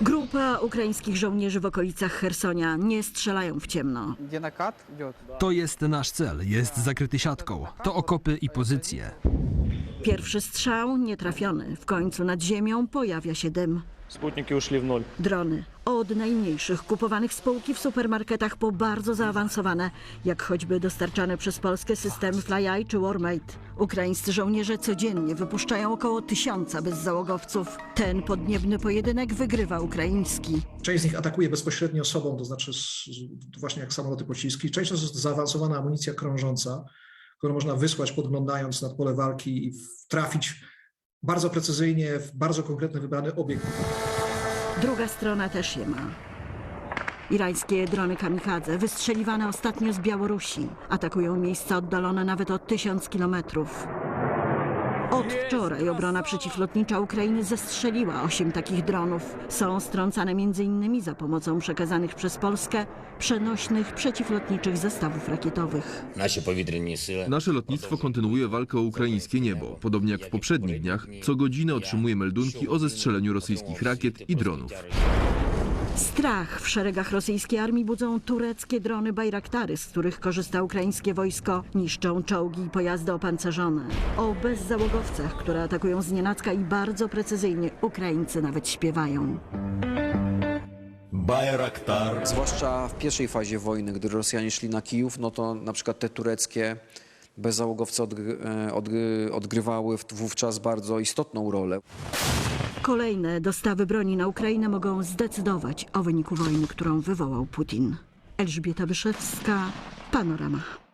Grupa ukraińskich żołnierzy w okolicach Hersonia nie strzelają w ciemno. To jest nasz cel, jest zakryty siatką. To okopy i pozycje. Pierwszy strzał nietrafiony. W końcu nad ziemią pojawia się dym. Sputniki uszli w nul. Drony od najmniejszych kupowanych z półki w supermarketach po bardzo zaawansowane, jak choćby dostarczane przez polskie systemy FlyEye czy WarMate. Ukraińscy żołnierze codziennie wypuszczają około tysiąca bezzałogowców. Ten podniebny pojedynek wygrywa ukraiński. Część z nich atakuje bezpośrednio sobą, to znaczy z, z, właśnie jak samoloty pociski. Część to jest zaawansowana amunicja krążąca, którą można wysłać podglądając nad pole walki i trafić bardzo precyzyjnie w bardzo konkretny wybrany obiekt. Druga strona też je ma. Irańskie drony kamikadze, wystrzeliwane ostatnio z Białorusi, atakują miejsca oddalone nawet o tysiąc kilometrów. Od wczoraj obrona przeciwlotnicza Ukrainy zestrzeliła osiem takich dronów. Są strącane m.in. za pomocą przekazanych przez Polskę przenośnych przeciwlotniczych zestawów rakietowych. Nasze lotnictwo kontynuuje walkę o ukraińskie niebo. Podobnie jak w poprzednich dniach, co godzinę otrzymuje meldunki o zestrzeleniu rosyjskich rakiet i dronów. Strach w szeregach rosyjskiej armii budzą tureckie drony Bajraktary, z których korzysta ukraińskie wojsko, niszczą czołgi i pojazdy opancerzone. O bezzałogowcach, które atakują z nienacka i bardzo precyzyjnie Ukraińcy nawet śpiewają. Bayraktar. Zwłaszcza w pierwszej fazie wojny, gdy Rosjanie szli na Kijów, no to na przykład te tureckie bezzałogowce odgry, e, odgry, odgrywały wówczas bardzo istotną rolę. Kolejne dostawy broni na Ukrainę mogą zdecydować o wyniku wojny, którą wywołał Putin. Elżbieta Wyszewska, Panorama.